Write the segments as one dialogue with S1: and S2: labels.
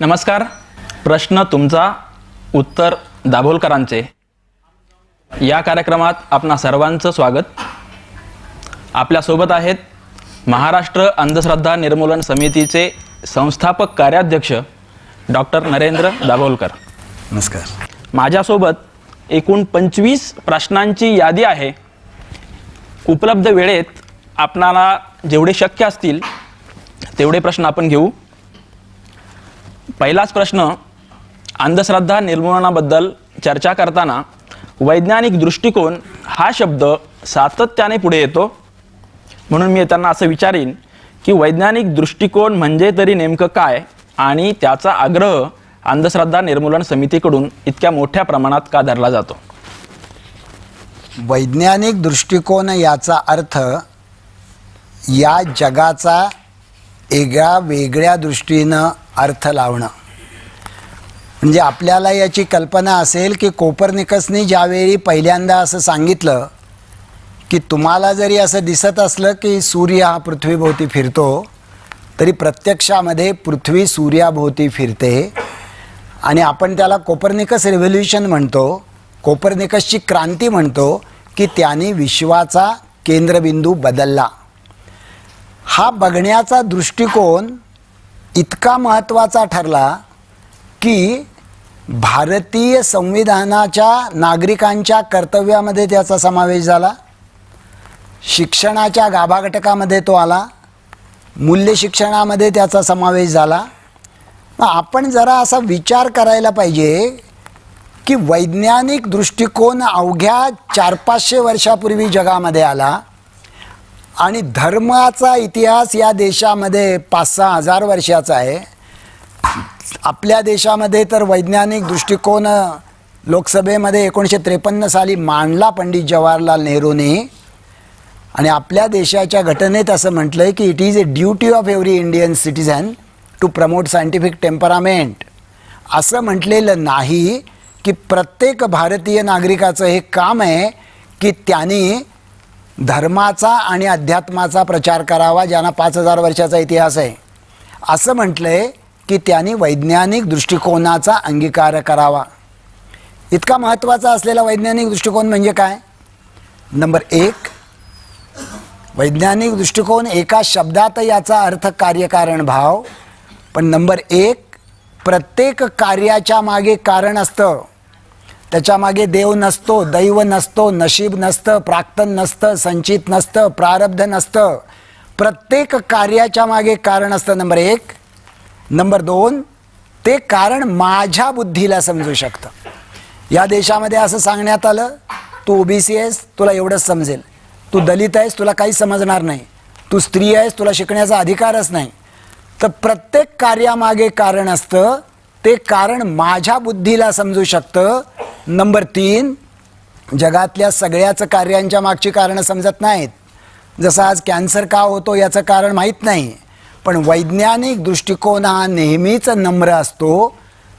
S1: नमस्कार. प्रश्न तुमचा उत्तर दाभोलकरांचे. या कार्यक्रमात आपणा सर्वांचं स्वागत. आपल्यासोबत आहेत महाराष्ट्र अंधश्रद्धा निर्मूलन समितीचे संस्थापक कार्याध्यक्ष डॉक्टर नरेंद्र दाभोलकर.
S2: नमस्कार.
S1: माझ्यासोबत एकूण पंचवीस प्रश्नांची यादी आहे. उपलब्ध वेळेत आपणाला जेवढे शक्य असतील तेवढे प्रश्न आपण घेऊ. पहिलाच प्रश्न अंधश्रद्धा निर्मूलनाबद्दल चर्चा करताना वैज्ञानिक दृष्टिकोन हा शब्द सातत्याने पुढे येतो. म्हणून मी त्यांना असं विचारीन की वैज्ञानिक दृष्टिकोन म्हणजे तरी नेमकं काय आणि त्याचा आग्रह अंधश्रद्धा निर्मूलन समितीकडून इतक्या मोठ्या प्रमाणात का धरला जातो?
S2: वैज्ञानिक दृष्टिकोन याचा अर्थ या जगाचा एका वेगळ्या दृष्टीनं अर्थ लावणं. म्हणजे आपल्याला याची कल्पना असेल की कोपरनिकसनी ज्यावेळी पहिल्यांदा असं सांगितलं की तुम्हाला जरी असं दिसत असलं की सूर्य हा पृथ्वीभोवती फिरतो तरी प्रत्यक्षामध्ये पृथ्वी सूर्याभोवती फिरते. आणि आपण त्याला कोपरनिकस रेव्होल्युशन म्हणतो कोपरनिकसची क्रांती म्हणतो की त्याने विश्वाचा केंद्रबिंदू बदलला. हा बघण्याचा दृष्टिकोन इतका महत्त्वाचा ठरला की भारतीय संविधानाच्या नागरिकांच्या कर्तव्यामध्ये त्याचा समावेश झाला. शिक्षणाच्या गाभाघटकामध्ये तो आला. मूल्य शिक्षणामध्ये त्याचा समावेश झाला. मग आपण जरा असा विचार करायला पाहिजे की वैज्ञानिक दृष्टिकोन अवघ्या चार पाचशे वर्षापूर्वी जगामध्ये आला. आणि धर्माचा इतिहास या देशामध्ये पाच सहा हजार वर्षाचा आहे. आपल्या देशामध्ये तर वैज्ञानिक दृष्टिकोन लोकसभेमध्ये एकोणीसशे त्रेपन्न साली मांडला पंडित जवाहरलाल नेहरूने. आणि आपल्या देशाच्या घटनेत असं म्हटलं आहे की it is a duty of every Indian citizen to promote scientific temperament असं म्हटलेलं नाही की प्रत्येक भारतीय नागरिकाचं हे काम आहे की त्यांनी धर्माचा आणि अध्यात्माचा प्रचार करावा ज्यांना पाच हजार वर्षाचा इतिहास आहे. असं म्हटलं आहे की त्यांनी वैज्ञानिक दृष्टिकोनाचा अंगीकार करावा. इतका महत्त्वाचा असलेला वैज्ञानिक दृष्टिकोन म्हणजे काय? नंबर एक वैज्ञानिक दृष्टिकोन एका शब्दात याचा अर्थ कार्यकारण भाव. पण नंबर एक प्रत्येक कार्याच्या मागे कारण असतं. त्याच्यामागे देव नसतो दैव नसतो नशीब नसतं प्राक्तन नसतं संचित नसतं प्रारब्ध नसतं. प्रत्येक कार्याच्या मागे कारण असतं नंबर एक. नंबर दोन ते कारण माझ्या बुद्धीला समजू शकतं. या देशामध्ये असं सांगण्यात आलं तू ओबीसी आहेस तुला एवढंच समजेल. तू दलित आहेस तुला काही समजणार नाही. तू स्त्री आहेस तुला शिकण्याचा अधिकारच नाही. तर प्रत्येक कार्यामागे कारण असतं ते कारण माझ्या बुद्धीला समजू शकतं. नंबर तीन जगातल्या सगळ्याच कार्यांच्या मागची कारणं समजत नाहीत. जसं आज कॅन्सर का होतो याचं कारण माहीत नाही पण वैज्ञानिक दृष्टिकोन हा नेहमीच नम्र असतो.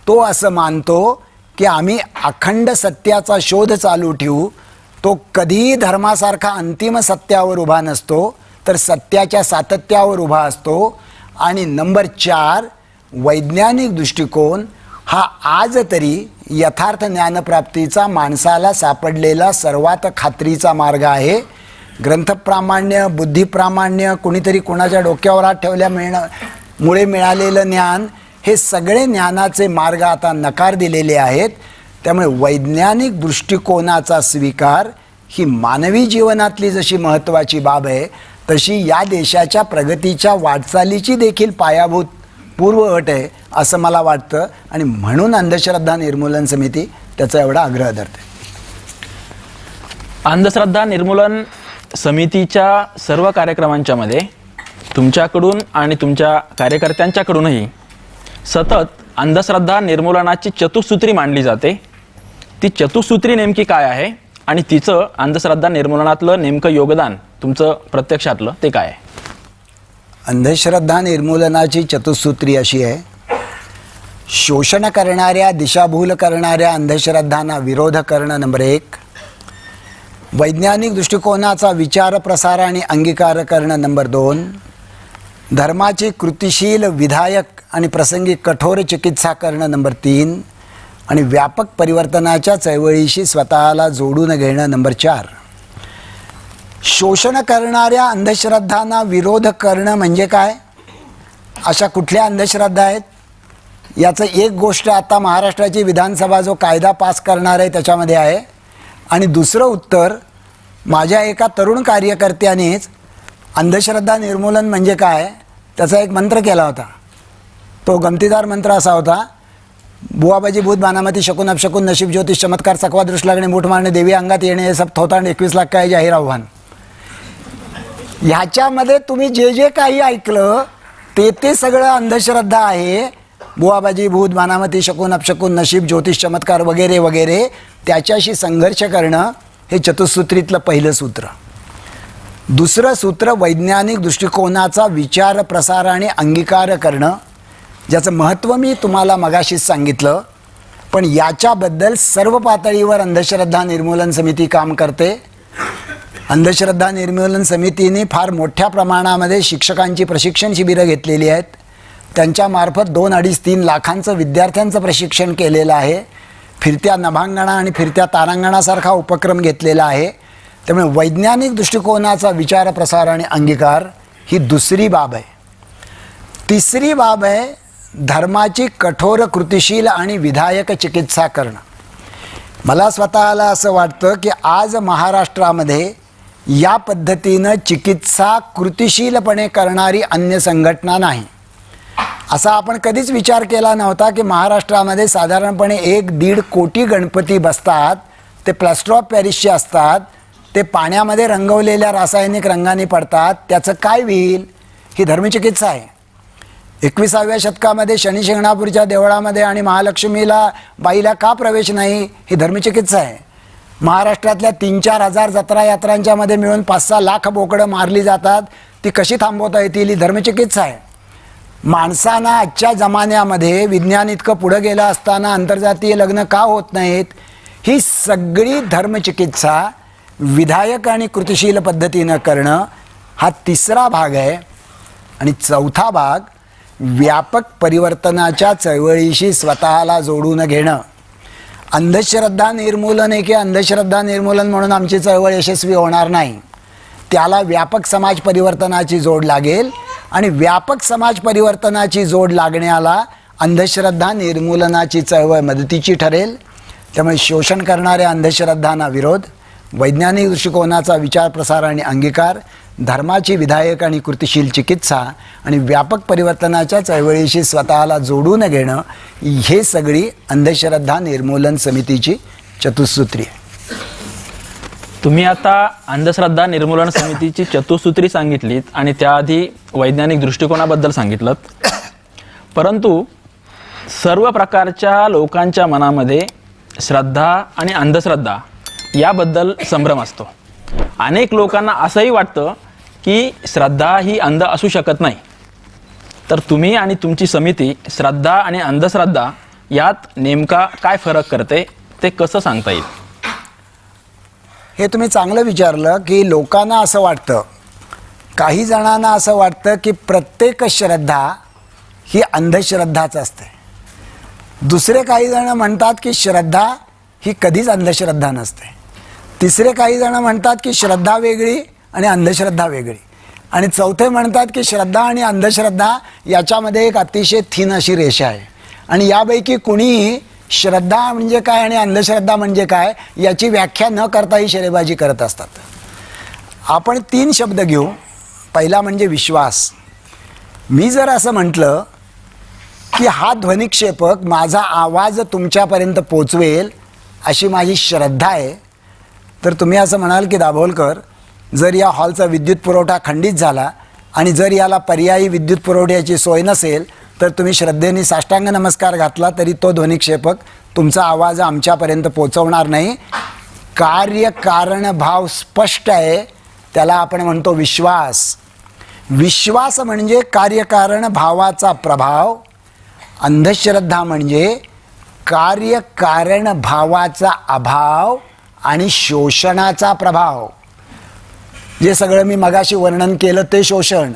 S2: तो असं मानतो की आम्ही अखंड सत्याचा शोध चालू ठेवू. तो कधीही धर्मासारखा अंतिम सत्यावर उभा नसतो तर सत्याच्या सातत्यावर उभा असतो. आणि नंबर चार वैज्ञानिक दृष्टिकोन हा आज तरी यथार्थ ज्ञानप्राप्तीचा माणसाला सापडलेला सर्वात खात्रीचा मार्ग आहे. ग्रंथप्रामाण्य बुद्धिप्रामाण्य कुणीतरी कुणाच्या डोक्यावर हात ठेवल्या मिळणं मुळे मिळालेलं ज्ञान हे सगळे ज्ञानाचे मार्ग आता नकार दिलेले आहेत. त्यामुळे वैज्ञानिक दृष्टिकोनाचा स्वीकार ही मानवी जीवनातली जशी महत्त्वाची बाब आहे तशी या देशाच्या प्रगतीच्या वाटचालीची देखील पायाभूत पूर्व अट आहे असं मला वाटतं. आणि म्हणून अंधश्रद्धा निर्मूलन समिती त्याचा एवढा आग्रह धरते.
S1: अंधश्रद्धा निर्मूलन समितीच्या सर्व कार्यक्रमांच्या मध्ये तुमच्याकडून आणि तुमच्या कार्यकर्त्यांच्याकडूनही सतत अंधश्रद्धा निर्मूलनाची चतुसूत्री मांडली जाते. ती चतुसूत्री नेमकी काय आहे? आणि तिचं अंधश्रद्धा निर्मूलनातलं नेमकं योगदान तुमचं प्रत्यक्षातलं ते काय आहे?
S2: अंधश्रद्धा निर्मूलनाची चतुसूत्री अशी आहे. शोषण करणाऱ्या दिशाभूल करणाऱ्या अंधश्रद्धांना विरोध करणं नंबर एक. वैज्ञानिक दृष्टिकोनाचा विचार प्रसार आणि अंगीकार करणं नंबर दोन. धर्माची कृतिशील विधायक आणि प्रसंगी कठोर चिकित्सा करणं नंबर तीन. आणि व्यापक परिवर्तनाच्या चळवळीशी स्वतःला जोडून घेणं नंबर चार. शोषण करणाऱ्या अंधश्रद्धांना विरोध करणं म्हणजे काय? अशा कुठल्या अंधश्रद्धा आहेत? याचं एक गोष्ट आता महाराष्ट्राची विधानसभा जो कायदा पास करणार आहे त्याच्यामध्ये आहे. आणि दुसरं उत्तर माझ्या एका तरुण कार्यकर्त्यानेच अंधश्रद्धा निर्मूलन म्हणजे काय? त्याचा एक मंत्र केला होता. तो गमतीदार मंत्र असा होता बुवाबाजी भूत बानामती शकून अपशकून नशीब ज्योतिष चमत्कार चकवा दृष्ट लागणे मूठ मारणे देवी अंगात येणे हे सब थोतांड एकवीस लाख काय जाहीर आव्हान. ह्याच्यामध्ये तुम्ही जे जे काही ऐकलं ते ते सगळं अंधश्रद्धा आहे. बुवाबाजी भूत मानामती शकून अपशकून नशीब ज्योतिष चमत्कार वगैरे वगैरे त्याच्याशी संघर्ष करणं हे चतुसूत्रीतलं पहिलं सूत्र. दुसरं सूत्र वैज्ञानिक दृष्टिकोनाचा विचार प्रसार आणि अंगीकार करणं. ज्याचं महत्त्व मी तुम्हाला मगाशीच सांगितलं. पण याच्याबद्दल सर्व पातळीवर अंधश्रद्धा निर्मूलन समिती काम करते. अंधश्रद्धा निर्मूलन समितीने फार मोठ्या प्रमाणामध्ये शिक्षकांची प्रशिक्षण शिबिरं घेतलेली आहेत. त्यांच्यामार्फत दोन अडीच तीन लाखांचं विद्यार्थ्यांचं प्रशिक्षण केलेलं आहे. फिरत्या नभांगणा आणि फिरत्या तारांगणासारखा उपक्रम घेतलेला आहे. त्यामुळे वैज्ञानिक दृष्टिकोनाचा विचार प्रसार आणि अंगीकार ही दुसरी बाब आहे. तिसरी बाब आहे धर्माची कठोर कृतिशील आणि विधायक चिकित्सा करणं. मला स्वतःला असं वाटतं की आज महाराष्ट्रामध्ये या पद्धतीनं चिकित्सा कृतिशीलपणे करणारी अन्य संघटना नाही. असा आपण कधीच विचार केला नव्हता की महाराष्ट्रामध्ये साधारणपणे एक दीड कोटी गणपती बसतात ते प्लॅस्टर ऑफ पॅरिसचे असतात ते पाण्यामध्ये रंगवलेल्या रासायनिक रंगाने पडतात त्याचं काय होईल? ही धर्मचिकित्सा आहे. एकविसाव्या शतकामध्ये शनी शिंगणापूरच्या देवळामध्ये आणि महालक्ष्मीला बाईला का प्रवेश नाही? ही धर्मचिकित्सा आहे. महाराष्ट्रातल्या तीन चार हजार जत्रा यात्रांच्यामध्ये मिळून पाच सहा लाख बोकडं मारली जातात. ती कशी थांबवता येतील ही धर्मचिकित्सा आहे. माणसांना आजच्या जमान्यामध्ये विज्ञान इतकं पुढं गेलं असताना आंतरजातीय लग्न का होत नाहीत? ही सगळी धर्मचिकित्सा विधायक आणि कृतिशील पद्धतीनं करणं हा तिसरा भाग आहे. आणि चौथा भाग व्यापक परिवर्तनाच्या चळवळीशी स्वतःला जोडून घेणं. अंधश्रद्धा निर्मूलन आहे की अंधश्रद्धा निर्मूलन म्हणून आमची चळवळ यशस्वी होणार नाही? त्याला व्यापक समाज परिवर्तनाची जोड लागेल आणि व्यापक समाज परिवर्तनाची जोड लागण्याला अंधश्रद्धा निर्मूलनाची चळवळ मदतीची ठरेल. त्यामुळे शोषण करणाऱ्या अंधश्रद्धांना विरोध वैज्ञानिक दृष्टिकोनाचा विचार प्रसार आणि अंगीकार धर्माची विधायक आणि कृतिशील चिकित्सा आणि व्यापक परिवर्तनाच्या चळवळीशी स्वतःला जोडून घेणं हे सगळी अंधश्रद्धा निर्मूलन समितीची चतुसूत्री आहे.
S1: तुम्ही आता अंधश्रद्धा निर्मूलन समितीची चतुसूत्री सांगितलीत आणि त्याआधी वैज्ञानिक दृष्टिकोनाबद्दल सांगितलं परंतु सर्व प्रकारच्या लोकांच्या मनामध्ये श्रद्धा आणि अंधश्रद्धा याबद्दल संभ्रम असतो. अनेक लोकांना असंही वाटतं की श्रद्धा ही अंध असू शकत नाही. तर तुम्ही आणि तुमची समिती श्रद्धा आणि अंधश्रद्धा यात नेमका काय फरक करते ते कसं सांगता येईल?
S2: हे तुम्ही चांगलं विचारलं की लोकांना असं वाटतं काही जणांना असं वाटतं की प्रत्येक श्रद्धा ही अंधश्रद्धाच असते. दुसरे काही जण म्हणतात की श्रद्धा ही कधीच अंधश्रद्धा नसते. तिसरे काही जण म्हणतात की श्रद्धा वेगळी आणि अंधश्रद्धा वेगळी. आणि चौथे म्हणतात की श्रद्धा आणि अंधश्रद्धा याच्यामध्ये एक अतिशय थीन अशी रेषा आहे. आणि यापैकी कुणीही श्रद्धा म्हणजे काय आणि अंधश्रद्धा म्हणजे काय याची व्याख्या न करताही शेरेबाजी करत असतात. आपण तीन शब्द घेऊ. पहिला म्हणजे विश्वास. मी जर असं म्हटलं की हा ध्वनिक्षेपक माझा आवाज तुमच्यापर्यंत पोचवेल अशी माझी श्रद्धा आहे तर तुम्ही असं म्हणाल की दाभोलकर जर या हॉलचा विद्युत पुरवठा खंडित झाला आणि जर याला पर्यायी विद्युत पुरवठ्याची सोय नसेल तर तुम्ही श्रद्धेने साष्टांग नमस्कार घातला तरी तो ध्वनिक्षेपक तुमचा आवाज आमच्यापर्यंत पोचवणार नाही. कार्य कारण भाव स्पष्ट आहे त्याला आपण म्हणतो विश्वास. विश्वास म्हणजे कार्यकारण भावाचा प्रभाव अंधश्रद्धा म्हणजे कार्यकारण भावाचा अभाव आणि शोषणाचा प्रभाव. जे सगळं मी मगाशी वर्णन केलं ते शोषण.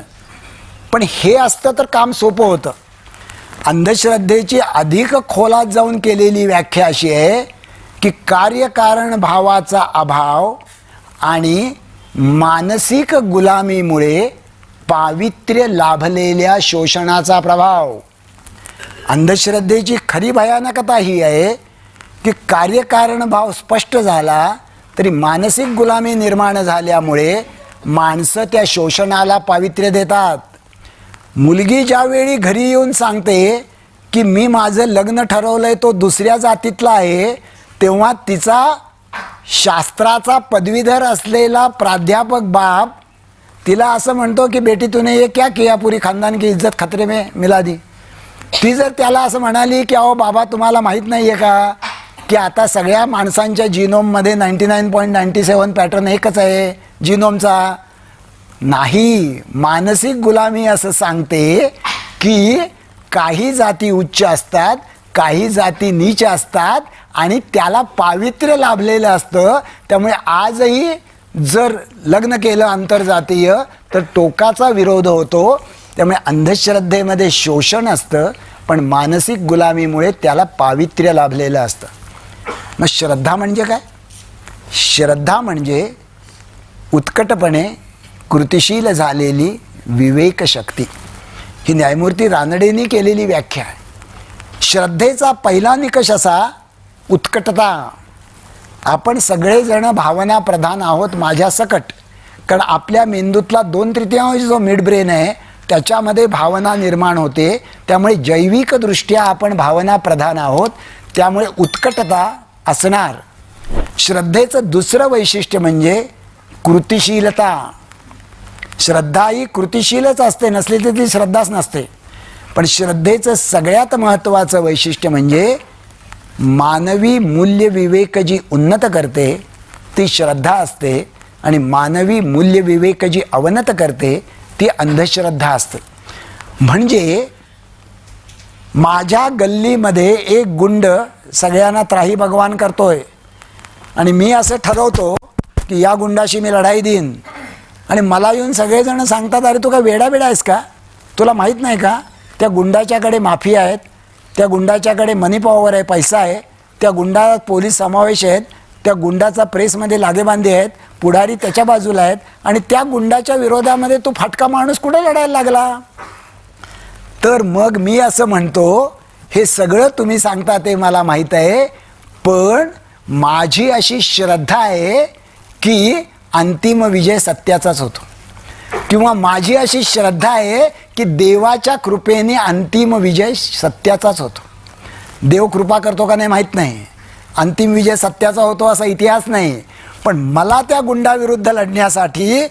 S2: पण हे असतं तर काम सोपं होतं. अंधश्रद्धेची अधिक खोलात जाऊन केलेली व्याख्या अशी आहे की कार्यकारण भावाचा अभाव आणि मानसिक गुलामीमुळे पावित्र्य लाभलेल्या शोषणाचा प्रभाव. अंधश्रद्धेची खरी भयानकता ही आहे की कार्यकारण भाव स्पष्ट झाला तरी मानसिक गुलामी निर्माण झाल्यामुळे माणसं त्या शोषणाला पावित्र्य देतात. मुलगी ज्यावेळी घरी येऊन सांगते की मी माझं लग्न ठरवलं आहे तो दुसऱ्या जातीतला आहे तेव्हा तिचा शास्त्राचा पदवीधर असलेला प्राध्यापक बाप तिला असं म्हणतो की बेटी तुने ये क्या किया पुरी खानदान की इज्जत खतरे में मिला दी? ती जर त्याला असं म्हणाली की अहो बाबा तुम्हाला माहीत नाही आहे का? की आता सगळ्या माणसांच्या जिनोममध्ये ninety nine point ninety seven pattern एकच आहे जिनोमचा. नाही मानसिक गुलामी असं सांगते की काही जाती उच्च असतात काही जाती नीच असतात आणि त्याला पावित्र्य लाभलेलं असतं. त्यामुळे आजही जर लग्न केलं आंतरजातीय तर टोकाचा विरोध होतो. त्यामुळे अंधश्रद्धेमध्ये शोषण असतं पण मानसिक गुलामीमुळे त्याला पावित्र्य लाभलेलं असतं. मग श्रद्धा म्हणजे काय? श्रद्धा म्हणजे उत्कटपणे कृतिशील झालेली विवेकशक्ती. ही न्यायमूर्ती रानडेंनी केलेली व्याख्या आहे. श्रद्धेचा पहिला निकष असा उत्कटता. आपण सगळेजण भावना प्रधान आहोत माझ्या सकट. कारण आपल्या मेंदूतला दोन तृतीयांश जो मिड ब्रेन आहे त्याच्यामध्ये भावना निर्माण होते. त्यामुळे जैविकदृष्ट्या आपण भावना प्रधान आहोत. त्यामुळे उत्कटता असणार. श्रद्धेचं दुसरं वैशिष्ट्य म्हणजे कृतिशीलता. श्रद्धा ही कृतिशीलच असते नसली तर ती श्रद्धाच नसते. पण श्रद्धेचं सगळ्यात महत्त्वाचं वैशिष्ट्य म्हणजे मानवी मूल्य विवेक जी उन्नत करते ती श्रद्धा असते आणि मानवी मूल्य विवेक जी अवनत करते ती अंधश्रद्धा असते. म्हणजे माझ्या गल्लीमध्ये एक गुंड सगळ्यांना त्राही भगवान करतोय. आणि मी असं ठरवतो की या गुंडाशी मी लढाई देईन. आणि मला येऊन सगळेजण सांगतात अरे तू काय वेडा वेडा आहेस का? तुला माहीत नाही का? त्या गुंडाच्याकडे माफी आहेत त्या गुंडाच्याकडे मनी पॉवर आहे पैसा आहे त्या गुंडात पोलीस समावेश आहेत त्या गुंडाचा प्रेसमध्ये लागेबांधे आहेत पुढारी त्याच्या बाजूला आहेत आणि त्या गुंडाच्या विरोधामध्ये तू फाटका माणूस कुठं लढायला लागला? तर मग मी असं म्हणतो हे सगळं तुम्ही सांगता ते मला माहीत आहे पण माझी अशी श्रद्धा आहे की अंतिम विजय सत्याचाच होतो. किंवा माझी अशी श्रद्धा आहे की देवाच्या कृपेने अंतिम विजय सत्याचाच होतो. देव कृपा करतो का नाही माहीत नाही. अंतिम विजय सत्याचा होतो असा इतिहास नाही. पण मला त्या गुंडाविरुद्ध लढण्यासाठी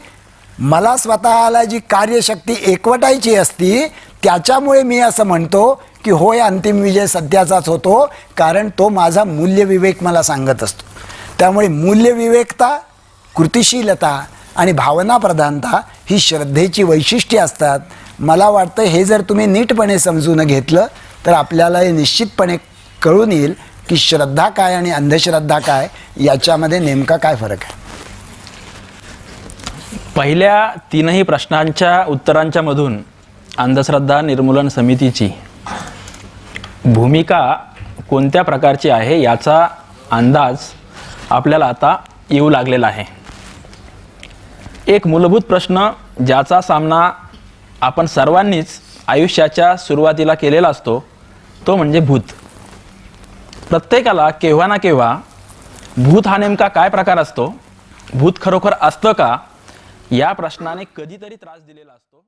S2: मला स्वतःला जी कार्यशक्ती एकवटायची असती त्याच्यामुळे मी असं म्हणतो की होय अंतिम विजय सध्याचाच होतो कारण तो माझा मूल्यविवेक मला सांगत असतो. त्यामुळे मूल्यविवेकता कृतिशीलता आणि भावना प्रधानता ही श्रद्धेची वैशिष्ट्ये असतात. मला वाटतं हे जर तुम्ही नीटपणे समजून घेतलं तर आपल्याला हे निश्चितपणे कळून येईल की श्रद्धा काय आणि अंधश्रद्धा काय याच्यामध्ये नेमका काय फरक आहे.
S1: पहिल्या तीनही प्रश्नांच्या उत्तरांच्या मधून अंधश्रद्धा निर्मूलन समितीची भूमिका कोणत्या प्रकारची आहे याचा अंदाज आपल्याला आता येऊ लागलेला आहे. एक मूलभूत प्रश्न ज्याचा सामना आपण सर्वांनीच आयुष्याच्या सुरुवातीला केलेला असतो तो म्हणजे भूत. प्रत्येकाला केव्हा ना केव्हा भूत हा नेमका काय प्रकार असतो भूत खरोखर असतं का या प्रश्नाने कधीतरी त्रास दिलेला असतो.